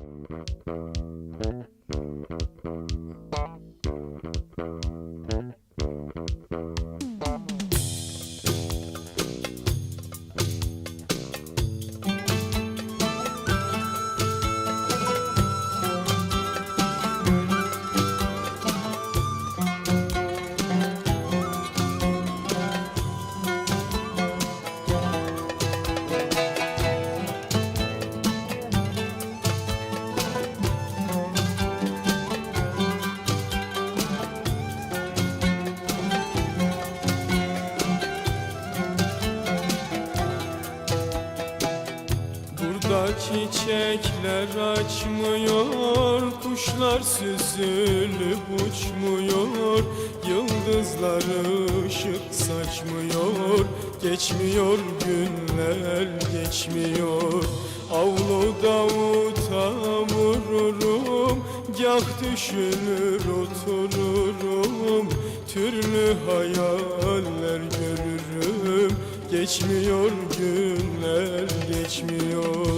Um that uh çiçekler açmıyor Kuşlar süzülüp uçmuyor Yıldızlar ışık saçmıyor Geçmiyor günler geçmiyor. Avluda uta vururum Gah düşünür otururum Türlü hayaller görürüm Geçmiyor günler geçmiyor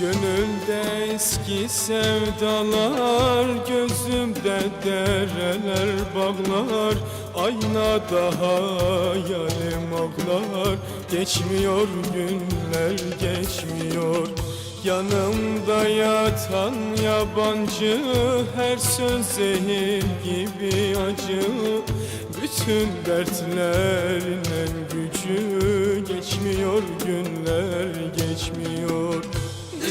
Gönülde eski sevdalar Gözümde dereler bağlar. Aynada hayalim ağlar Geçmiyor günler geçmiyor. Yanımda yatan yabancı Her söz zehir gibi acı. Bütün dertlerin gücü Geçmiyor günler geçmiyor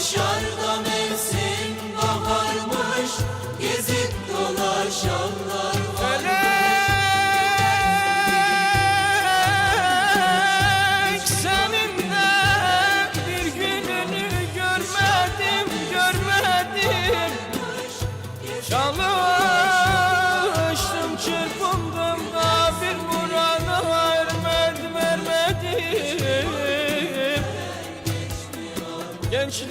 geçmiyor Gençlik